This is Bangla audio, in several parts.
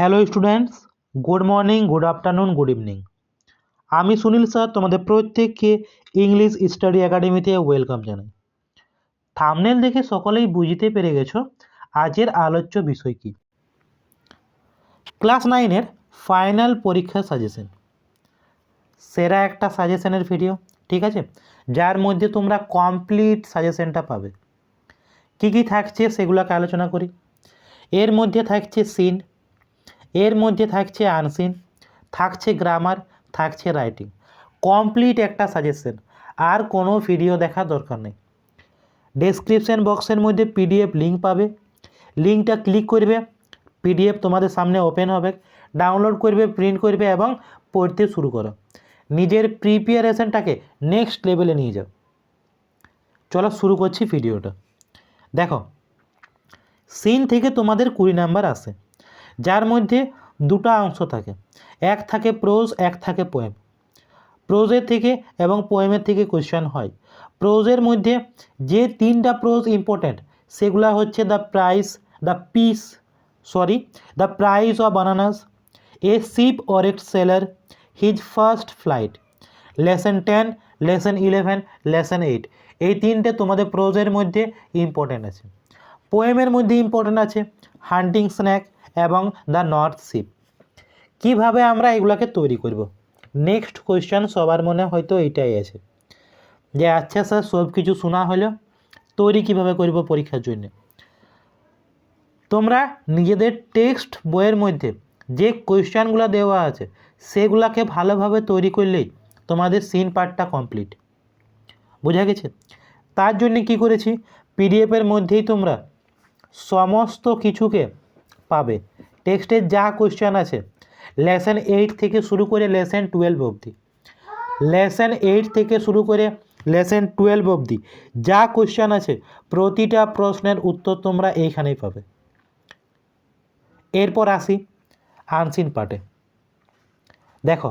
Hello students good morning good afternoon good evening আমি সুনীল স্যার তোমাদের প্রত্যেককে ইংলিশ স্টাডি একাডেমিতে ওয়েলকাম জানাই। থামনেল দেখে সকলেই বুঝতে পেরে গেছো আজের আলোচ্য বিষয় কি। ক্লাস নাইনের ফাইনাল পরীক্ষা সাজেশন সেরা একটা সাজেশনের ভিডিও ঠিক আছে? যার মধ্যে তোমরা কমপ্লিট সাজেশনটা পাবে। কী কী থাকছে সেগুলোকে আলোচনা করি। এর মধ্যে থাকছে সিন এর মধ্যে থাকছে আনসিন, থাকছে গ্রামার, থাকছে রাইটিং। কমপ্লিট একটা সাজেশন, আর কোনো ভিডিও দেখা দরকার নেই। ডেসক্রিপশন বক্সের মধ্যে পিডিএফ লিঙ্ক পাবে। লিঙ্কটা ক্লিক করবে, পিডিএফ তোমাদের সামনে ওপেন হবে, ডাউনলোড করবে, প্রিন্ট করবে এবং পড়তে শুরু করো। নিজের প্রিপারেশনটাকে নেক্সট লেভেলে নিয়ে যাও। চলো শুরু করছি ভিডিওটা। দেখো, সিন থেকে তোমাদের কুড়ি নাম্বার আসে। যার মধ্যে দুটা অংশ থাকে। এক থাকে প্রোজ এক থাকে পোয়েম প্রোজের থেকে এবং পোয়েমের থেকে কোয়েশ্চেন হয়। প্রোজের মধ্যে যে তিনটা প্রোজ ইম্পর্ট্যান্ট সেগুলো হচ্ছে the price the piece sorry the price of bananas a ship or sailor his first flight lesson ten lesson eleven lesson eight এই তিনটে তোমাদের প্রোজের মধ্যে ইম্পর্ট্যান্ট আছে। পোয়েমের মধ্যে ইম্পর্ট্যান্ট আছে হান্টিং স্ন্যাক এবং দ্য নর্থ শিপ কীভাবে আমরা এগুলোকে তৈরি করব? নেক্সট কোয়েশ্চেন সবার মনে হয়তো এইটাই আছে। যে আচ্ছা স্যার সব কিছু শোনা হলো। তৈরি কীভাবে করব পরীক্ষার জন্য? তোমরা নিজেদের টেক্সট বইয়ের মধ্যে যে কোয়েশ্চেনগুলো দেওয়া আছে, সেগুলাকে ভালোভাবে তৈরি করলেই তোমাদের সিন পার্টটা কমপ্লিট বোঝা গেছে? তার জন্য কি করেছি? পিডিএফের মধ্যেই তোমরা সমস্ত কিছুকে পাবে। টেক্সটের যা কোয়েশ্চেন আছে লেসন এইট থেকে শুরু করে লেসন টুয়েলভ অবধি। লেসন এইট থেকে শুরু করে লেসন টুয়েলভ অবধি যা কোয়েশ্চেন আছে, প্রতিটা প্রশ্নের উত্তর তোমরা এইখানেই পাবে। এরপর আসি আনসিন পার্টে দেখো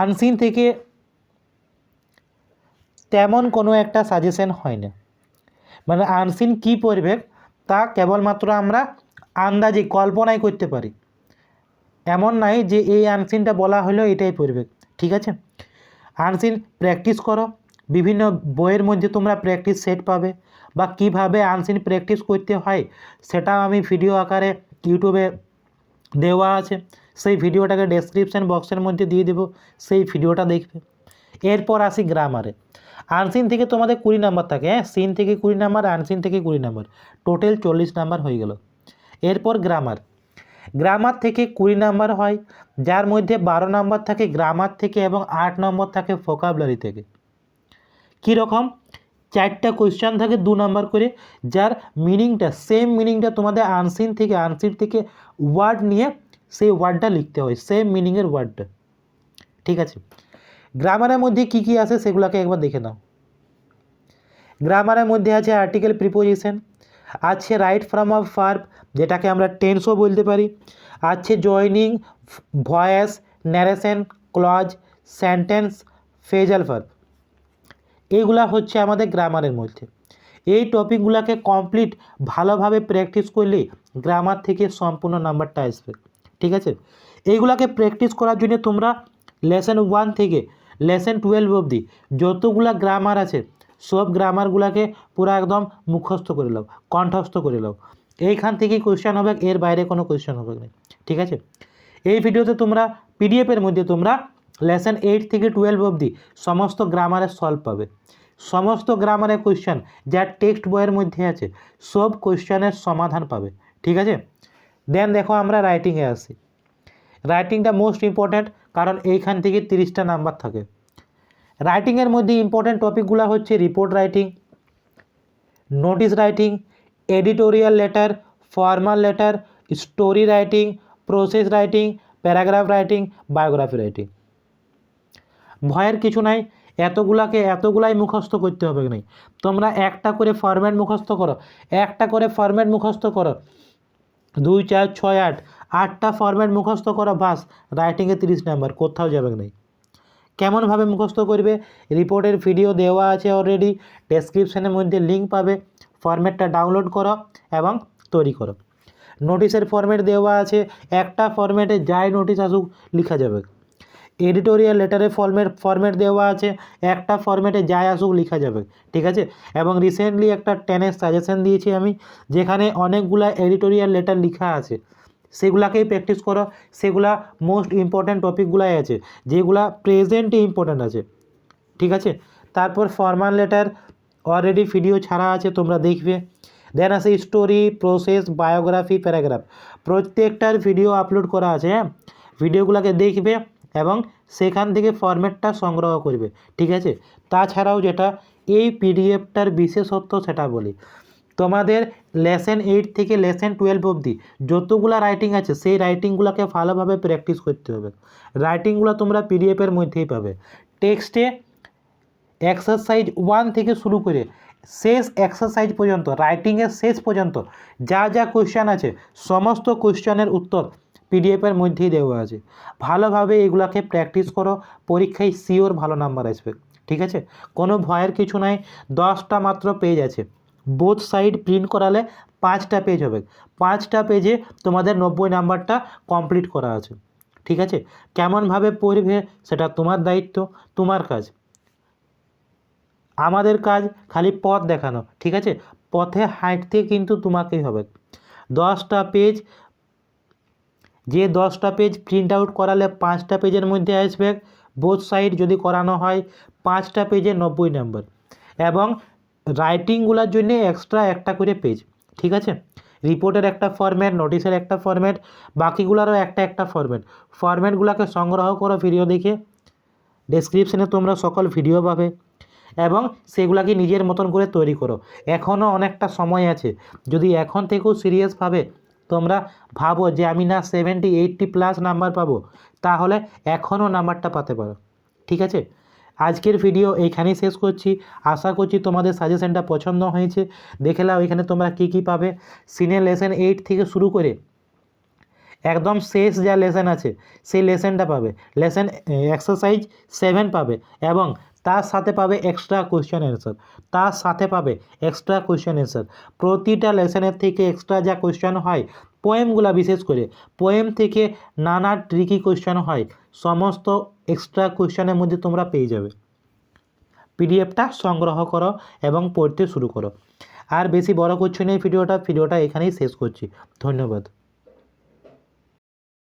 আনসিন থেকে তেমন কোনো একটা সাজেশন হয় না মানে আনসিন কী পড়বে তা কেবলমাত্র আমরা আন্দাজে কল্পনাই করতে পারি। এমন নাই যে এই আনসিনটা বলা হলো এটাই পড়বে, ঠিক আছে? আনসিন প্র্যাকটিস করো, বিভিন্ন বইয়ের মধ্যে তোমরা প্র্যাকটিস সেট পাবে বা কীভাবে আনসিন প্র্যাকটিস করতে হয় সেটাও আমি ভিডিও আকারে ইউটিউবে দেওয়া আছে, সেই ভিডিওটাকে ডেসক্রিপশন বক্সের মধ্যে দিয়ে দেবো, সেই ভিডিওটা দেখবে। এরপর আসি গ্রামারে আনসিন থেকে তোমাদের কুড়ি নাম্বার থাকে হ্যাঁ? সিন থেকে কুড়ি নাম্বার, আনসিন থেকে কুড়ি নাম্বার। টোটাল চল্লিশ নাম্বার হয়ে গেল। এরপর গ্রামার গ্রামার থেকে কুড়ি নাম্বার হয়, যার মধ্যে বারো নাম্বার থাকে গ্রামার থেকে এবং আট নম্বর থাকে ফোকাবলারি থেকে। কীরকম চারটা কোয়েশ্চেন থাকে দু নাম্বার করে, যার মিনিংটা সেম মিনিংটা তোমাদের আনসিন থেকে আনসিন থেকে ওয়ার্ড নিয়ে সেই ওয়ার্ডটা লিখতে হয় সেম মিনিংয়ের ওয়ার্ডটা ঠিক আছে? গ্রামারের মধ্যে কি কি আছে সেগুলোকে একবার দেখে নাও। গ্রামারের মধ্যে আছে আর্টিকেল প্রিপোজিশন আছে রাইট ফ্রম অফ ফার্ব যেটাকে আমরা টেন্সও বলতে পারি। আছে joining voice narration clause sentence phrasal verb এইগুলা হচ্ছে আমাদের গ্রামারের মধ্যে। এই টপিকগুলোকে কমপ্লিট ভালোভাবে প্র্যাকটিস করলে গ্রামার থেকে সম্পূর্ণ নাম্বারটা আসবে। ঠিক আছে? এইগুলাকে প্র্যাকটিস করার জন্য তোমরা লেসন ওয়ান থেকে লেসন টুয়েলভ অবধি যতগুলা গ্রামার আছে সব গ্রামারগুলোকে পুরো একদম মুখস্থ করে নাও, কণ্ঠস্থ করে নাও। এইখান থেকেই কোয়েশ্চেন হবে, এর বাইরে কোনো কোয়েশ্চেন হবে না, ঠিক আছে? এই ভিডিওতে তোমরা পিডিএফের মধ্যে তোমরা লেসন এইট থেকে টুয়েলভ অবধি সমস্ত গ্রামারের সলভ পাবে। সমস্ত গ্রামারের কোয়েশ্চেন যা টেক্সট বইয়ের মধ্যে আছে, সব কোয়েশ্চেনের সমাধান পাবে, ঠিক আছে? দেন দেখো আমরা রাইটিংয়ে আসি। রাইটিংটা মোস্ট ইম্পর্ট্যান্ট কারণ এইখান থেকে তিরিশটা নাম্বার থাকে। রাইটিংয়ের মধ্যে ইম্পর্ট্যান্ট টপিকগুলো হচ্ছে report writing notice writing editorial letter formal letter story writing process writing paragraph writing biography writing ভয়ের কিছু নাই, এতগুলাকে এতগুলাই মুখস্থ করতে হবে নাই? তোমরা একটা করে ফরম্যাট মুখস্থ করো, একটা করে ফরম্যাট মুখস্থ করো। দুই, চার, ছয়, আট, আটটা ফরম্যাট মুখস্থ করো, বাস রাইটিংয়ে তিরিশ নাম্বার কোথাও যাবে নাই? কেমনভাবে মুখস্থ করবে? রিপোর্টের ভিডিও দেওয়া আছে অলরেডি ডেসক্রিপশানের মধ্যে লিঙ্ক পাবে। ফরম্যাটটা ডাউনলোড করো এবং তৈরি করো। নোটিশের ফর্মেট দেওয়া আছে, একটা ফর্মেটে যাই নোটিশ আসুক, লেখা যাবে। এডিটোরিয়াল লেটারের ফর্মেট ফর্মেট দেওয়া আছে, একটা ফর্মেটে যাই আসুক, লেখা যাবে। ঠিক আছে? এবং রিসেন্টলি একটা টেনের সাজেশন দিয়েছি আমি, যেখানে অনেকগুলা এডিটোরিয়াল লেটার লেখা আছে। সেগুলাকেই প্র্যাকটিস করো। সেগুলা মোস্ট ইম্পর্ট্যান্ট টপিকগুলাই আছে, যেগুলা প্রেজেন্টে ইম্পর্ট্যান্ট আছে। ঠিক আছে? তারপর ফরমাল লেটার অলরেডি ভিডিও ছাড়া আছে, তোমরা দেখবে। দেন আছে স্টোরি প্রসেস বায়োগ্রাফি প্যারাগ্রাফ প্রত্যেকটার ভিডিও আপলোড করা আছে হ্যাঁ? ভিডিওগুলোকে দেখবে এবং সেখান থেকে ফরম্যাটটা সংগ্রহ করবে। ঠিক আছে? তাছাড়াও যেটা, এই পিডিএফটার বিশেষত্ব সেটা বলি। তোমাদের লেসেন এইট থেকে লেসেন টুয়েলভ অবধি যতগুলা রাইটিং আছে, সেই রাইটিংগুলোকে ভালোভাবে প্র্যাকটিস করতে হবে। রাইটিংগুলো তোমরা পিডিএফের মধ্যেই পাবে। টেক্সটে এক্সারসাইজ ওয়ান থেকে শুরু করে শেষ এক্সারসাইজ পর্যন্ত রাইটিংয়ের শেষ পর্যন্ত যা যা কোশ্চেন আছে, সমস্ত কোশ্চেনের উত্তর পিডিএফের মধ্যেই দেওয়া আছে। ভালোভাবে এগুলাকে প্র্যাকটিস করো, পরীক্ষায় শিওর ভালো নাম্বার আসবে। ঠিক আছে? কোনো ভয়ের কিছু নাই, দশটা মাত্র পেজ আছে। বোথ সাইড প্রিন্ট করালে পাঁচটা পেজ হবে। পাঁচটা পেজে তোমাদের নব্বই নাম্বারটা কমপ্লিট করা আছে। ঠিক আছে? কেমনভাবে পড়বে সেটা তোমার দায়িত্ব, তোমার কাজ। আমাদের কাজ খালি পথ দেখানো, ঠিক আছে? পথে হাঁটতে কিন্তু তোমাকেই হবে। দশটা পেজ যে দশটা পেজ প্রিন্ট আউট করালে পাঁচটা পেজের মধ্যে আসবে। বোথ সাইড যদি করানো হয়, পাঁচটা পেজে নব্বই নম্বর। এবং রাইটিংগুলোর জন্য এক্সট্রা একটা করে পেজ ঠিক আছে? রিপোর্টের একটা ফরম্যাট নোটিশের একটা ফরম্যাট বাকিগুলোরও একটা একটা ফরম্যাট ফরম্যাটগুলোকে সংগ্রহ করো ভিডিও দেখে। ডেসক্রিপশনে তোমরা সকল ভিডিও পাবে এবং সেগুলাকে নিজের মতন করে তৈরি করো। এখনও অনেকটা সময় আছে। যদি এখন থেকেও সিরিয়াসভাবে তোমরা ভাবো যে আমি না সেভেন্টি এইটটি প্লাস নাম্বার পাবো, তাহলে এখনও নাম্বারটা পাতে পারো। ঠিক আছে? আজকের ভিডিও এইখানেই শেষ করছি। আশা করছি তোমাদের সাজেশনটা পছন্দ হয়েছে। দেখে নাও এখানে তোমরা কী কী পাবে। সিনিয়র লেসন এইট থেকে শুরু করে একদম শেষ যা লেসন আছে, সেই লেসনটা পাবে। লেসন এক্সারসাইজ সেভেন পাবে এবং তার সাথে পাবে এক্সট্রা কোয়েশ্চেন অ্যান্সার তার সাথে পাবে এক্সট্রা কোয়েশ্চেন অ্যান্সার প্রতিটা লেসনের থেকে এক্সট্রা যা কোয়েশ্চেন হয় পোয়েমগুলা বিশেষ করে। পোয়েম থেকে নানা ট্রিকি কোয়েশ্চেন হয়। সমস্ত এক্সট্রা কোয়েশ্চেনের মধ্যে তোমরা পেয়ে যাবে। পিডিএফটা সংগ্রহ করো এবং পড়তে শুরু করো। আর বেশি বড় করছি না এই ভিডিওটা ভিডিওটা এখানেই শেষ করছি। ধন্যবাদ।